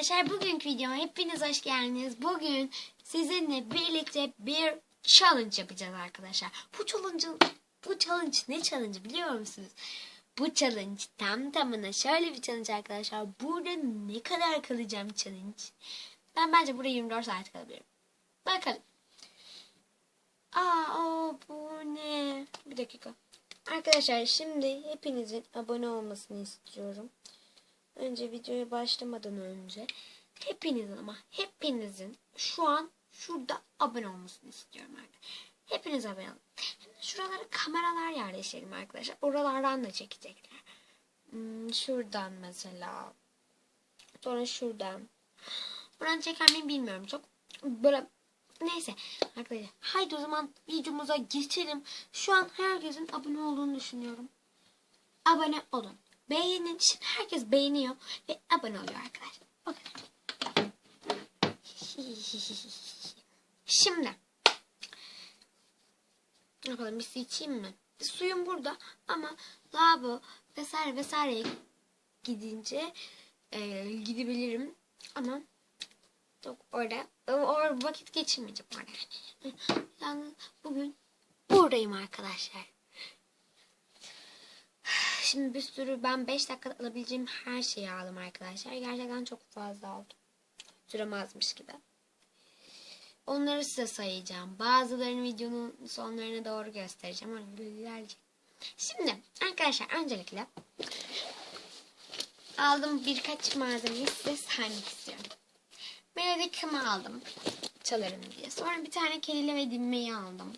arkadaşlar bugünkü videoma hepiniz hoş geldiniz. Bugün sizinle birlikte bir challenge yapacağız arkadaşlar. Bu challenge, bu challenge ne challenge biliyor musunuz? Bu challenge tam tamına şöyle bir challenge arkadaşlar. Burada ne kadar kalacağım challenge? Ben bence burada 24 saat kalabilirim. Bakalım. Aa o bu ne? Bir dakika. Arkadaşlar şimdi hepinizin abone olmasını istiyorum. Önce videoya başlamadan önce hepinizin ama hepinizin şu an şurada abone olmasını istiyorum arkadaşlar. Hepiniz abone olun. Şuralara kameralar yerleştirelim arkadaşlar. Oralardan da çekecekler. Hmm, şuradan mesela. Sonra şuradan. Buradan çeker miyim bilmiyorum çok. Böyle Neyse arkadaşlar haydi o zaman videomuza geçelim. Şu an herkesin abone olduğunu düşünüyorum. Abone olun. Beğenin. Şimdi herkes beğeniyor ve abone oluyor arkadaşlar. Şimdi ne yapalım bir su içeyim mi? Suyum burada ama lavabo vesaire vesaireye gidince e, gidebilirim ama Yok orada. Orada vakit geçirmeyeceğim orada. Yani bugün buradayım arkadaşlar. Şimdi bir sürü ben 5 dakikada alabileceğim her şeyi aldım arkadaşlar. Gerçekten çok fazla aldım. Sürem azmış gibi. Onları size sayacağım. Bazılarını videonun sonlarına doğru göstereceğim. Öyle ilerleyeceğim. Şimdi arkadaşlar öncelikle aldım birkaç malzemeyi size saymak istiyorum. Melodikimi aldım. Çalarım diye. Sonra bir tane kelile ve dinmeyi aldım.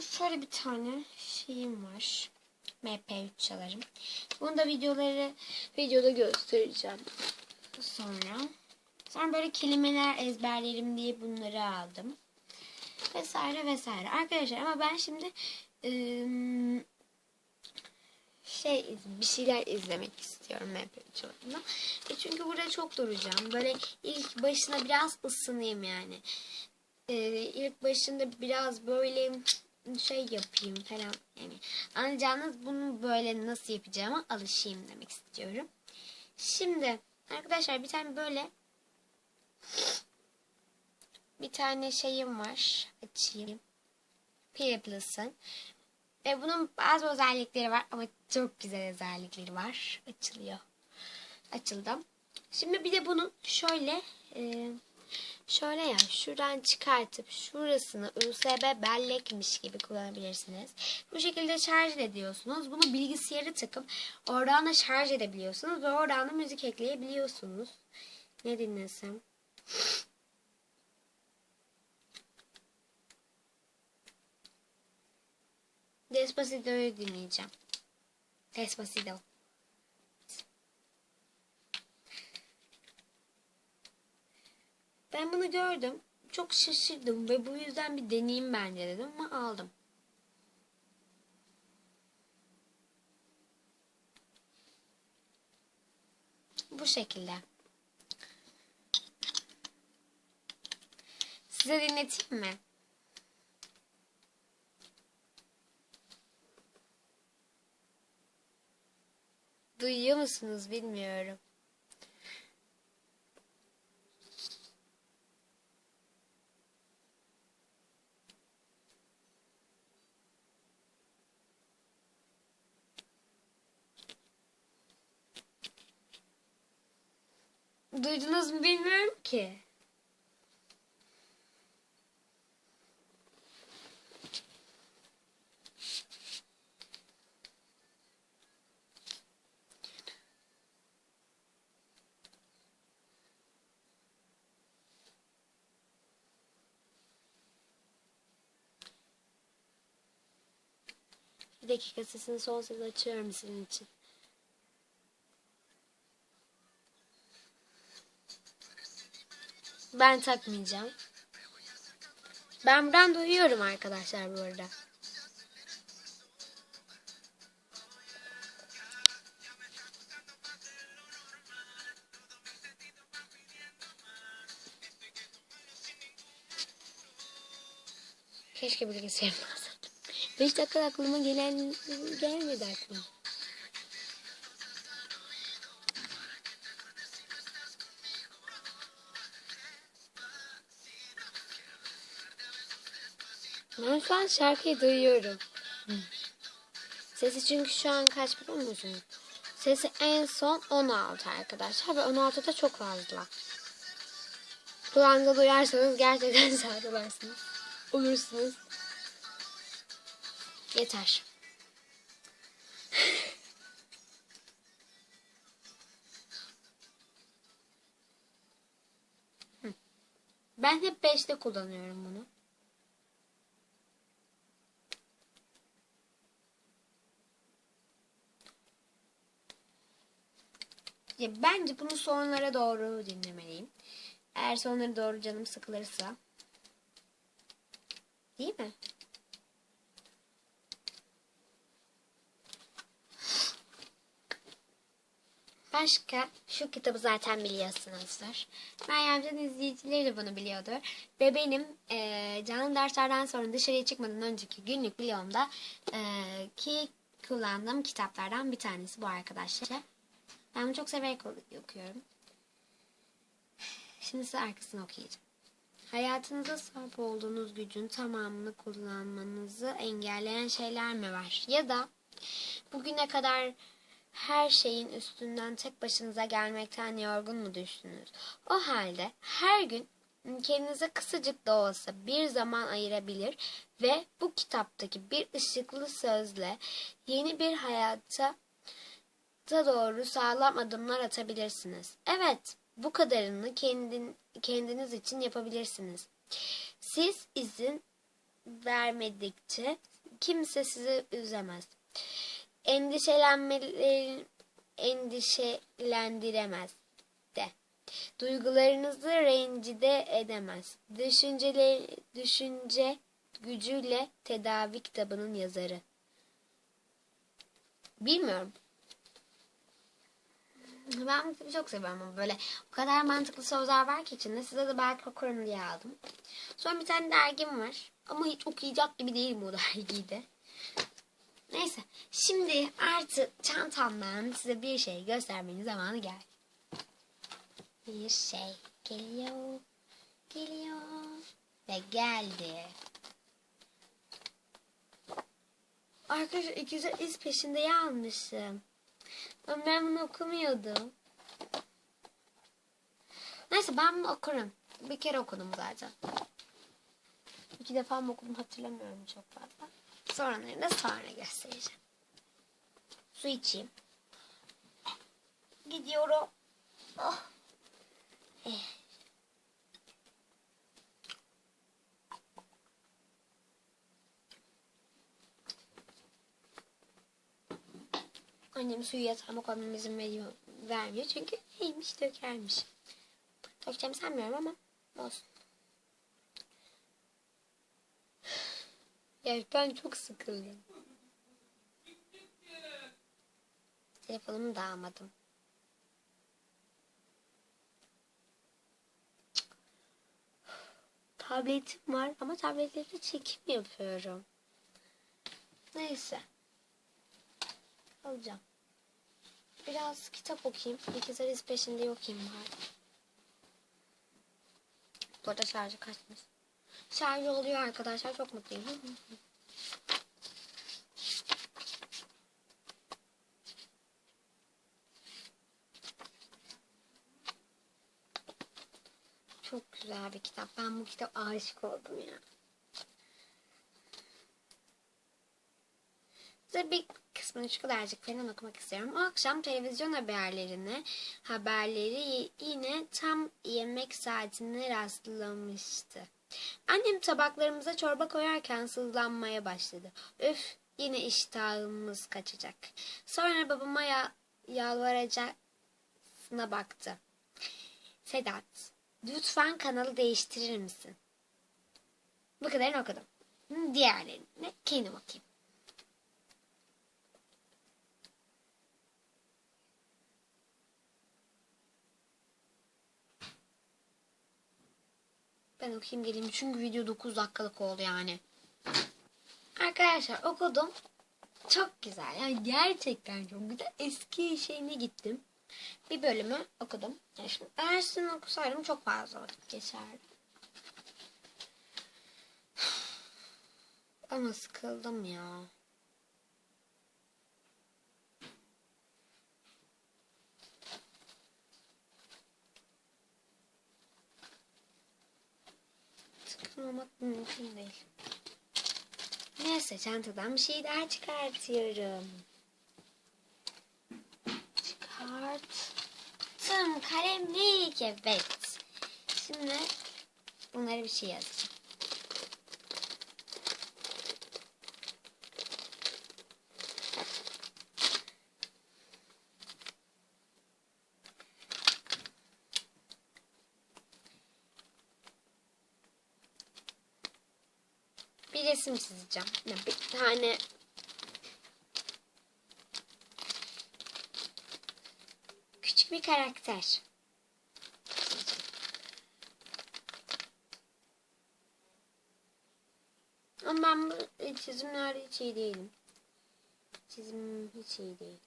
Şöyle bir tane şeyim var. MP3 çalarım. Bunu da videoları videoda göstereceğim. Sonra sonra böyle kelimeler ezberlerim diye bunları aldım. Vesaire vesaire. Arkadaşlar ama ben şimdi şey bir şeyler izlemek istiyorum MP3 oyununda. E çünkü burada çok duracağım. Böyle ilk başına biraz ısınayım yani. E, ilk başında biraz böyle şey yapayım falan yani. Anlayacağınız bunu böyle nasıl yapacağıma alışayım demek istiyorum. Şimdi arkadaşlar bir tane böyle bir tane şeyim var. Açayım. Playplus'ın. Ve bunun bazı özellikleri var ama çok güzel özellikleri var. Açılıyor. Açıldı. Şimdi bir de bunu şöyle e, şöyle ya şuradan çıkartıp şurasını USB bellekmiş gibi kullanabilirsiniz. Bu şekilde şarj ediyorsunuz. Bunu bilgisayara takıp oradan da şarj edebiliyorsunuz ve oradan da müzik ekleyebiliyorsunuz. Ne dinlesem? Despacito'yu dinleyeceğim. Despacito. Ben bunu gördüm. Çok şaşırdım ve bu yüzden bir deneyeyim bence dedim ama aldım. Bu şekilde. Size dinleteyim mi? Duyuyor musunuz bilmiyorum. Duydunuz mu bilmiyorum ki. Bir dakika sesini son ses açıyorum sizin için. Ben takmayacağım. Ben buradan duyuyorum arkadaşlar bu arada. Keşke bilgisayarım alsaydım. 5 dakika aklıma gelen gelmedi aklıma. Ben şu an şarkıyı duyuyorum. Sesi çünkü şu an kaç biliyor musunuz? Sesi en son 16 arkadaşlar ve 16 da çok fazla. Kulağınıza duyarsanız gerçekten sarılarsınız. Olursunuz. Yeter. Ben hep 5'te kullanıyorum bunu. Ya bence bunu sonlara doğru dinlemeliyim. Eğer sonlara doğru canım sıkılırsa. Değil mi? Başka şu kitabı zaten biliyorsunuzdur. Meryemcan izleyicileri de bunu biliyordur. Ve benim e, canlı derslerden sonra dışarıya çıkmadan önceki günlük videomda e, ki kullandığım kitaplardan bir tanesi bu arkadaşlar. Ben bunu çok severek okuyorum. Şimdi size arkasını okuyacağım. Hayatınızda sahip olduğunuz gücün tamamını kullanmanızı engelleyen şeyler mi var? Ya da bugüne kadar her şeyin üstünden tek başınıza gelmekten yorgun mu düştünüz? O halde her gün kendinize kısacık da olsa bir zaman ayırabilir ve bu kitaptaki bir ışıklı sözle yeni bir hayata da doğru sağlam adımlar atabilirsiniz. Evet, bu kadarını kendin, kendiniz için yapabilirsiniz. Siz izin vermedikçe kimse sizi üzemez. Endişelenmeleri endişelendiremez de. Duygularınızı rencide edemez. Düşünceler, düşünce gücüyle tedavi kitabının yazarı. Bilmiyorum. Ben kitabı çok seviyorum böyle o kadar mantıklı sözler var ki içinde. Size de belki okurum diye aldım. Sonra bir tane dergim var. Ama hiç okuyacak gibi değil bu dergiyi de. Neyse. Şimdi artık çantamdan size bir şey göstermenin zamanı geldi. Bir şey geliyor. Geliyor. Ve geldi. Arkadaşlar ikisi iz peşinde yanmışım. Ama ben bunu okumuyordum. Neyse ben bunu okurum. Bir kere okudum zaten. İki defa mı okudum hatırlamıyorum çok fazla. Sonralarını da sonra göstereceğim. Su içeyim. Gidiyorum. Oh. Annem suyu yatağıma koymam izin veriyor, vermiyor. Çünkü neymiş dökermiş. Dökeceğimi sanmıyorum ama olsun. Ya ben çok sıkıldım. Telefonumu da almadım. Tabletim var ama tabletlerde çekim yapıyorum. Neyse. Alacağım. Biraz kitap okuyayım. İkizler iz peşinde okuyayım bari. Bu arada şarjı kaçmış. Şarjı oluyor arkadaşlar. Çok mutluyum. Çok güzel bir kitap. Ben bu kitap aşık oldum ya. Size bir kısmını şu kadarcık falan okumak istiyorum. O akşam televizyon haberlerini, haberleri yine tam yemek saatine rastlamıştı. Annem tabaklarımıza çorba koyarken sızlanmaya başladı. Öf yine iştahımız kaçacak. Sonra babama ya yalvaracağına baktı. Sedat lütfen kanalı değiştirir misin? Bu kadarını okudum. Diğerlerini kendim okuyayım. Ben okuyayım geleyim çünkü video 9 dakikalık oldu yani. Arkadaşlar okudum. Çok güzel. Yani gerçekten çok güzel. Eski şeyine gittim. Bir bölümü okudum. Yani şimdi Ersin'i okusaydım çok fazla vakit geçerdi. Ama sıkıldım ya. Mümkün değil. Neyse çantadan bir şey daha çıkartıyorum. Çıkarttım. Kalemlik evet. Şimdi bunları bir şey yazacağım. Bir resim çizeceğim. Bir tane küçük bir karakter. Ama ben bu çizimlerde hiç iyi değilim. Çizim hiç iyi değil.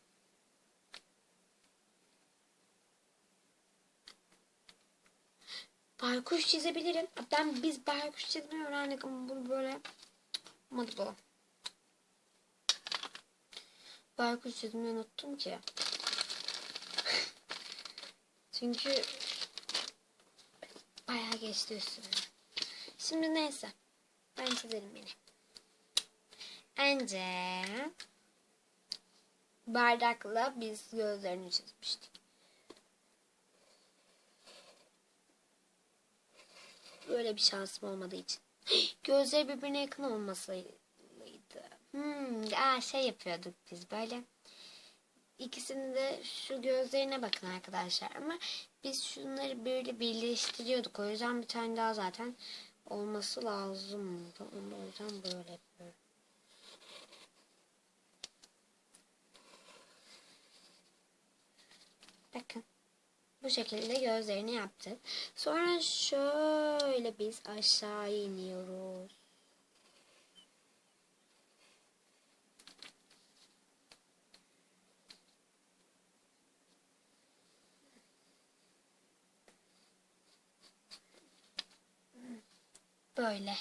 Baykuş çizebilirim. Ben biz baykuş çizmeyi öğrendik ama bunu böyle olmadı bu. Baykuş çizmeyi unuttum ki. Çünkü bayağı geçti üstüne. Şimdi neyse. Ben çizerim yine. Önce bardakla biz gözlerini çizmiştik. Böyle bir şansım olmadığı için. Gözleri birbirine yakın olmasıydı. Hmm, aa, şey yapıyorduk biz böyle. İkisini de şu gözlerine bakın arkadaşlar. Ama biz şunları böyle birleştiriyorduk. O yüzden bir tane daha zaten olması lazımdı. Onu o yüzden böyle yapıyorum. Bakın. Bu şekilde gözlerini yaptık. Sonra şöyle biz aşağı iniyoruz. Böyle.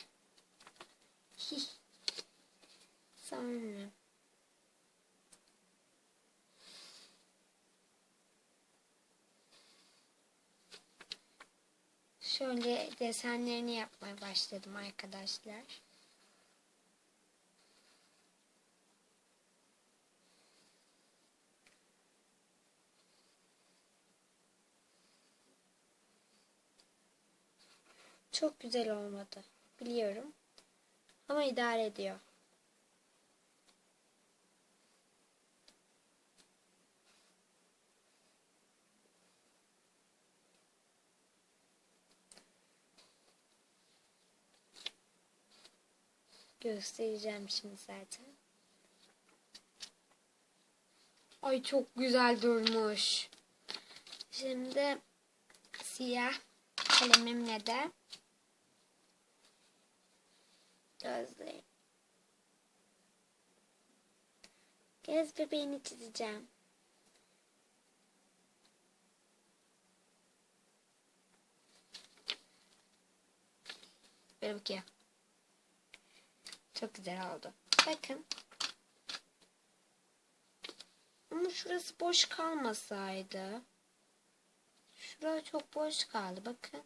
Sonra şöyle desenlerini yapmaya başladım arkadaşlar. Çok güzel olmadı. Biliyorum. Ama idare ediyor. Göstereceğim şimdi zaten. Ay çok güzel durmuş. Şimdi siyah kalemimle de gözleri. Göz bebeğini çizeceğim. Böyle bakıyor. Çok güzel oldu. Bakın. Ama şurası boş kalmasaydı. Şurası çok boş kaldı. Bakın.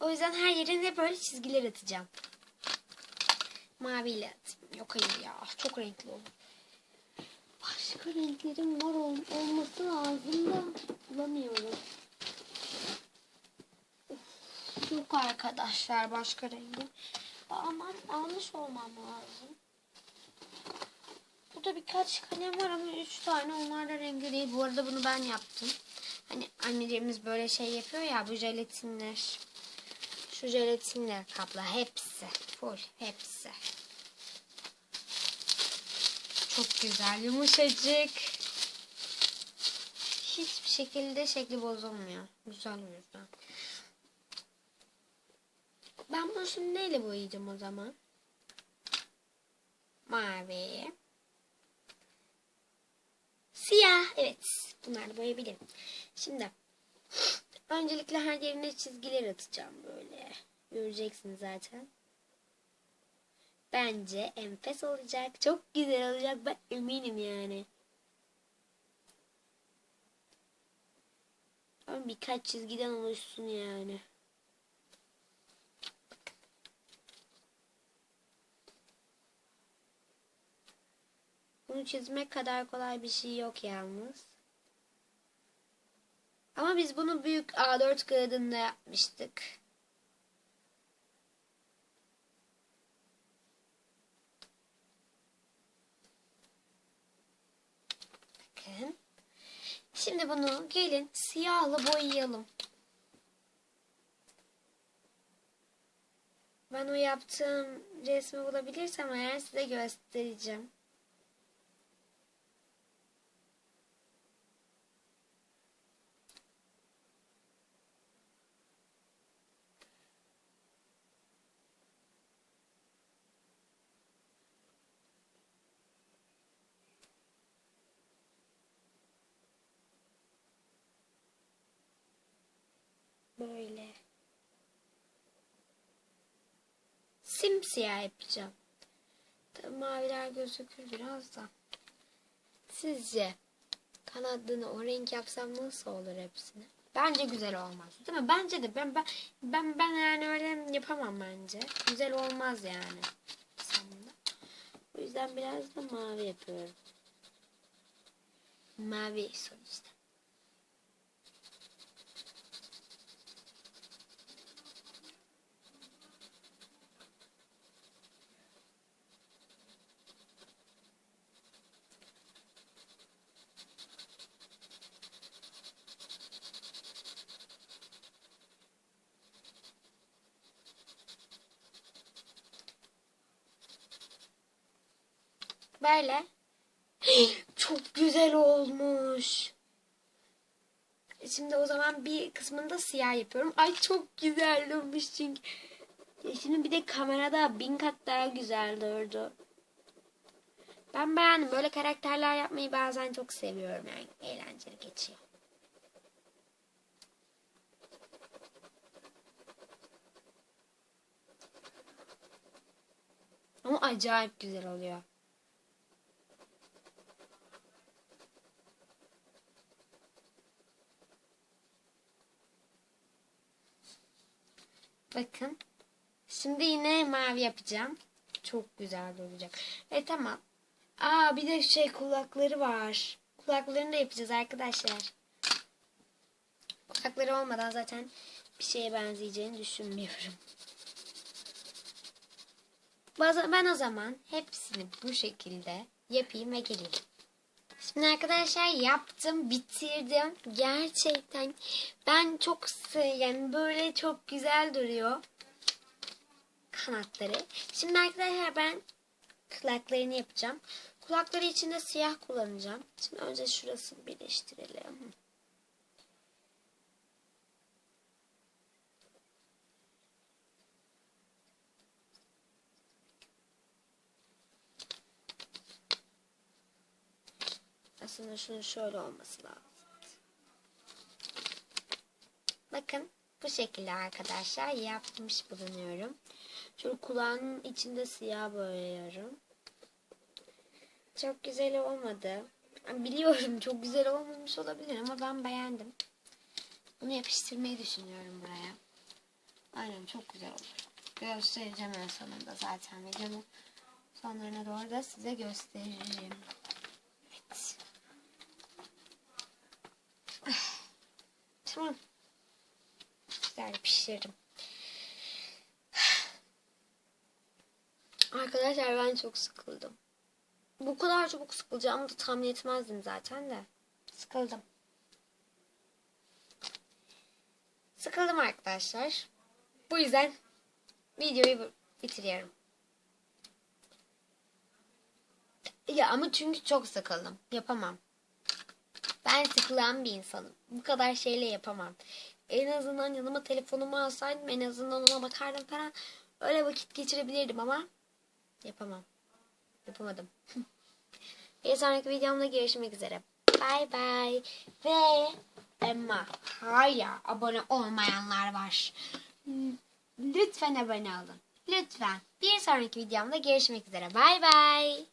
O yüzden her yerine böyle çizgiler atacağım. Maviyle atayım. Yok hayır ya. Çok renkli olur. Başka renklerim var ol olması lazım da bulamıyorum. Of, yok arkadaşlar başka rengim. Aman almış olmam lazım. Burada birkaç kalem var ama üç tane onlar da rengi değil. Bu arada bunu ben yaptım. Hani annelerimiz böyle şey yapıyor ya bu jelatinler. Şu jelatinle kapla hepsi. Full hepsi. Çok güzel yumuşacık. Hiçbir şekilde şekli bozulmuyor. Güzel o yüzden. Ben bunu şimdi neyle boyayacağım o zaman? Mavi. Siyah. Evet. Bunlarla boyayabilirim. Şimdi öncelikle her yerine çizgiler atacağım böyle. Göreceksiniz zaten. Bence enfes olacak. Çok güzel olacak. Ben eminim yani. Ama birkaç çizgiden oluşsun yani. Bunu çizmek kadar kolay bir şey yok yalnız. Ama biz bunu büyük A4 kağıdında yapmıştık. Bakın. Şimdi bunu gelin siyahla boyayalım. Ben o yaptığım resmi bulabilirsem eğer size göstereceğim. Böyle. Simsiyah yapacağım. Tabii maviler gözükür biraz da. Sizce kanadını o renk yapsam nasıl olur hepsini? Bence güzel olmaz. Değil mi? Bence de ben ben ben, ben yani öyle yapamam bence. Güzel olmaz yani. Sonunda. O yüzden biraz da mavi yapıyorum. Mavi sonuçta. Böyle. Çok güzel olmuş. Şimdi o zaman bir kısmını da siyah yapıyorum. Ay çok güzel olmuş çünkü. Ya Şimdi bir de kamerada bin kat daha güzel durdu. Ben beğendim. Böyle karakterler yapmayı bazen çok seviyorum. Yani eğlenceli geçiyor. Ama acayip güzel oluyor. Bakın. Şimdi yine mavi yapacağım. Çok güzel olacak. E tamam. Aa bir de şey kulakları var. Kulaklarını da yapacağız arkadaşlar. Kulakları olmadan zaten bir şeye benzeyeceğini düşünmüyorum. Ben o zaman hepsini bu şekilde yapayım ve geleyim. Şimdi arkadaşlar yaptım, bitirdim. Gerçekten ben çok se- yani böyle çok güzel duruyor kanatları. Şimdi arkadaşlar ben kulaklarını yapacağım. Kulakları için de siyah kullanacağım. Şimdi önce şurasını birleştirelim. Aslında şunun şöyle olması lazım. Bakın bu şekilde arkadaşlar yapmış bulunuyorum. Şöyle kulağının içinde siyah boyuyorum. Çok güzel olmadı. Biliyorum çok güzel olmamış olabilir ama ben beğendim. Bunu yapıştırmayı düşünüyorum buraya. Aynen çok güzel olur. Göstereceğim en sonunda zaten videonun sonlarına doğru da size gösteririm. Tamam. Güzel pişirdim. Arkadaşlar ben çok sıkıldım. Bu kadar çabuk sıkılacağımı da tahmin etmezdim zaten de. Sıkıldım. Sıkıldım arkadaşlar. Bu yüzden videoyu bitiriyorum. Ya ama çünkü çok sıkıldım. Yapamam. Ben sıkılan bir insanım. Bu kadar şeyle yapamam. En azından yanıma telefonumu alsaydım en azından ona bakardım falan. Öyle vakit geçirebilirdim ama yapamam. Yapamadım. bir sonraki videomda görüşmek üzere. Bay bay. Ve ama hala abone olmayanlar var. Lütfen abone olun. Lütfen bir sonraki videomda görüşmek üzere. Bay bay.